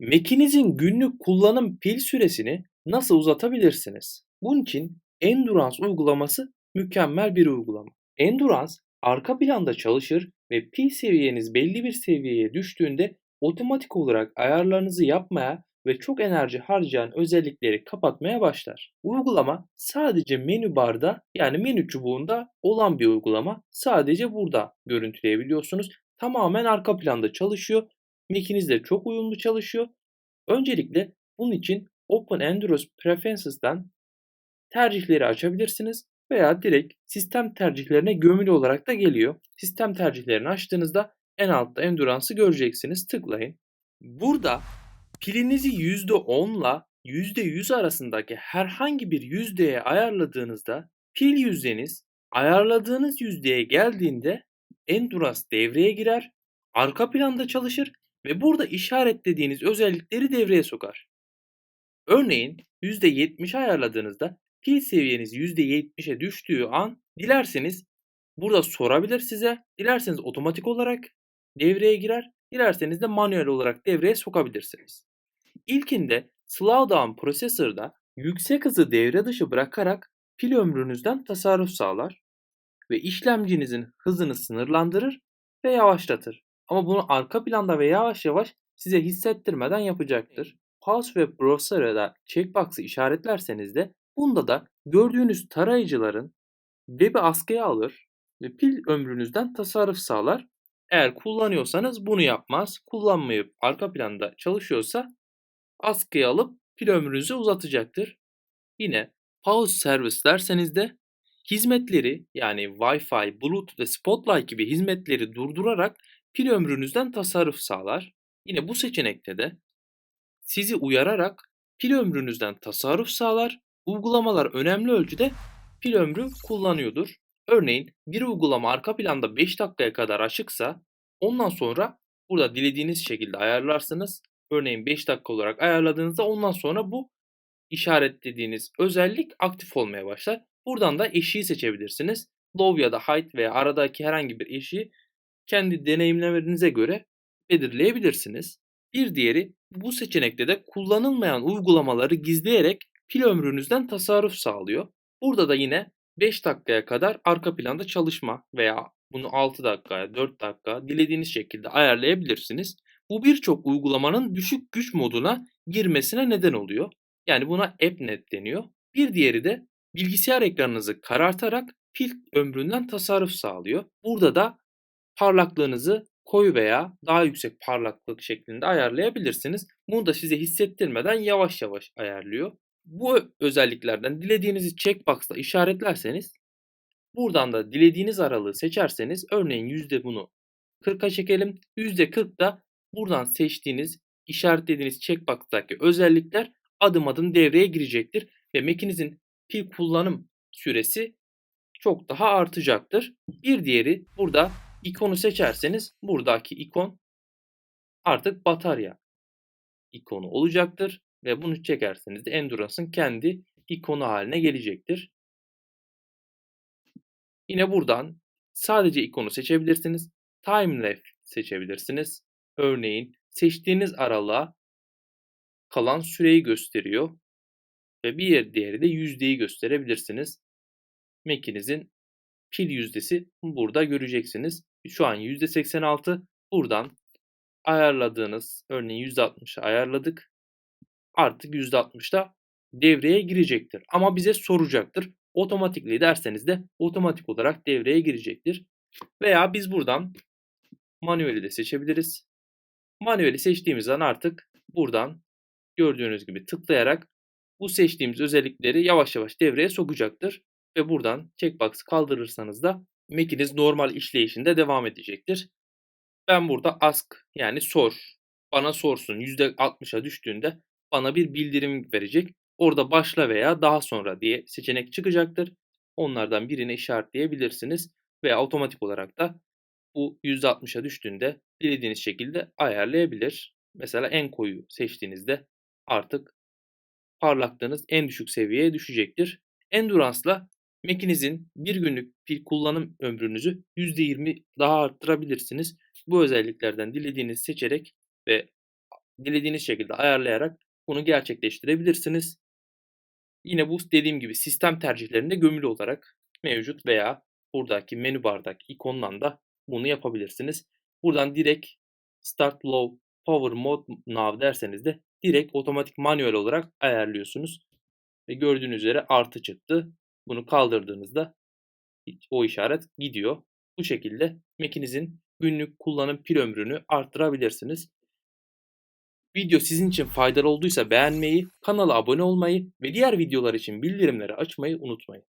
Macinizin günlük kullanım pil süresini nasıl uzatabilirsiniz? Bunun için Endurance uygulaması mükemmel bir uygulama. Endurance arka planda çalışır ve pil seviyeniz belli bir seviyeye düştüğünde otomatik olarak ayarlarınızı yapmaya ve çok enerji harcayan özellikleri kapatmaya başlar. Uygulama sadece menü barda yani menü çubuğunda olan bir uygulama. Sadece burada görüntüleyebiliyorsunuz. Tamamen arka planda çalışıyor. De çok uyumlu çalışıyor. Öncelikle bunun için Open Endurance Preferences'ten tercihleri açabilirsiniz veya direkt sistem tercihlerine gömülü olarak da geliyor. Sistem tercihlerini açtığınızda en altta Endurance'ı göreceksiniz. Tıklayın. Burada pilinizi %10 ile %100 arasındaki herhangi bir yüzdeye ayarladığınızda pil yüzdeniz ayarladığınız yüzdeye geldiğinde Endurance devreye girer, arka planda çalışır ve burada işaretlediğiniz özellikleri devreye sokar. Örneğin %70 ayarladığınızda pil seviyeniz %70'e düştüğü an dilerseniz burada sorabilir size. Dilerseniz otomatik olarak devreye girer. Dilerseniz de manuel olarak devreye sokabilirsiniz. İlkinde Slowdown Processor'da yüksek hızı devre dışı bırakarak pil ömrünüzden tasarruf sağlar ve işlemcinizin hızını sınırlandırır ve yavaşlatır. Ama bunu arka planda ve yavaş yavaş size hissettirmeden yapacaktır. Pulse Web Browser'da checkbox'ı işaretlerseniz de bunda da gördüğünüz tarayıcıların web'i askıya alır ve pil ömrünüzden tasarruf sağlar. Eğer kullanıyorsanız bunu yapmaz. Kullanmayıp arka planda çalışıyorsa askıya alıp pil ömrünüzü uzatacaktır. Yine pause service derseniz de hizmetleri yani Wi-Fi, Bluetooth ve Spotlight gibi hizmetleri durdurarak pil ömrünüzden tasarruf sağlar. Yine bu seçenekte de sizi uyararak pil ömrünüzden tasarruf sağlar. Uygulamalar önemli ölçüde pil ömrü kullanıyordur. Örneğin bir uygulama arka planda 5 dakikaya kadar açıksa ondan sonra burada dilediğiniz şekilde ayarlarsınız. Örneğin 5 dakika olarak ayarladığınızda ondan sonra bu işaretlediğiniz özellik aktif olmaya başlar. Buradan da eşiği seçebilirsiniz. Low ya da height veya aradaki herhangi bir eşiği kendi deneyimlerinize göre belirleyebilirsiniz. Bir diğeri bu seçenekte de kullanılmayan uygulamaları gizleyerek pil ömrünüzden tasarruf sağlıyor. Burada da yine 5 dakikaya kadar arka planda çalışma veya bunu 6 dakikaya, 4 dakika dilediğiniz şekilde ayarlayabilirsiniz. Bu birçok uygulamanın düşük güç moduna girmesine neden oluyor. Yani buna AppNet deniyor. Bir diğeri de bilgisayar ekranınızı karartarak pil ömründen tasarruf sağlıyor. Burada da parlaklığınızı koyu veya daha yüksek parlaklık şeklinde ayarlayabilirsiniz. Bunu da size hissettirmeden yavaş yavaş ayarlıyor. Bu özelliklerden dilediğinizi checkbox'la işaretlerseniz buradan da dilediğiniz aralığı seçerseniz örneğin yüzde bunu 40'a çekelim. %40 da buradan seçtiğiniz işaretlediğiniz checkbox'taki özellikler adım adım devreye girecektir ve Mac'inizin pil kullanım süresi çok daha artacaktır. Bir diğeri burada ikonu seçerseniz buradaki ikon artık batarya ikonu olacaktır ve bunu çekerseniz de Endurance'ın kendi ikonu haline gelecektir. Yine buradan sadece ikonu seçebilirsiniz. Time left seçebilirsiniz. Örneğin seçtiğiniz aralığa kalan süreyi gösteriyor ve bir diğeri de yüzdeyi gösterebilirsiniz. Mac'inizin pil yüzdesi burada göreceksiniz. Şu an %86 buradan ayarladığınız örneğin %60'ı ayarladık. Artık %60'da devreye girecektir. Ama bize soracaktır. Otomatikli derseniz de otomatik olarak devreye girecektir. Veya biz buradan manueli de seçebiliriz. Manueli seçtiğimiz zaman artık buradan gördüğünüz gibi tıklayarak bu seçtiğimiz özellikleri yavaş yavaş devreye sokacaktır. Ve buradan checkbox kaldırırsanız da Mac'iniz normal işleyişinde devam edecektir. Ben burada ask yani sor. Bana sorsun %60'a düştüğünde bana bir bildirim verecek. Orada başla veya daha sonra diye seçenek çıkacaktır. Onlardan birini işaretleyebilirsiniz veya otomatik olarak da bu %60'a düştüğünde dilediğiniz şekilde ayarlayabilir. Mesela en koyu seçtiğinizde artık parlaklığınız en düşük seviyeye düşecektir. Endurance'la Mac'inizin bir günlük pil kullanım ömrünüzü %20 daha arttırabilirsiniz. Bu özelliklerden dilediğinizi seçerek ve dilediğiniz şekilde ayarlayarak bunu gerçekleştirebilirsiniz. Yine bu dediğim gibi sistem tercihlerinde gömülü olarak mevcut veya buradaki menü bardaki ikondan da bunu yapabilirsiniz. Buradan direkt Start Low Power Mode Now derseniz de direkt otomatik manuel olarak ayarlıyorsunuz. Ve gördüğünüz üzere artı çıktı. Bunu kaldırdığınızda o işaret gidiyor. Bu şekilde Mac'inizin günlük kullanım pil ömrünü arttırabilirsiniz. Video sizin için faydalı olduysa beğenmeyi, kanala abone olmayı ve diğer videolar için bildirimleri açmayı unutmayın.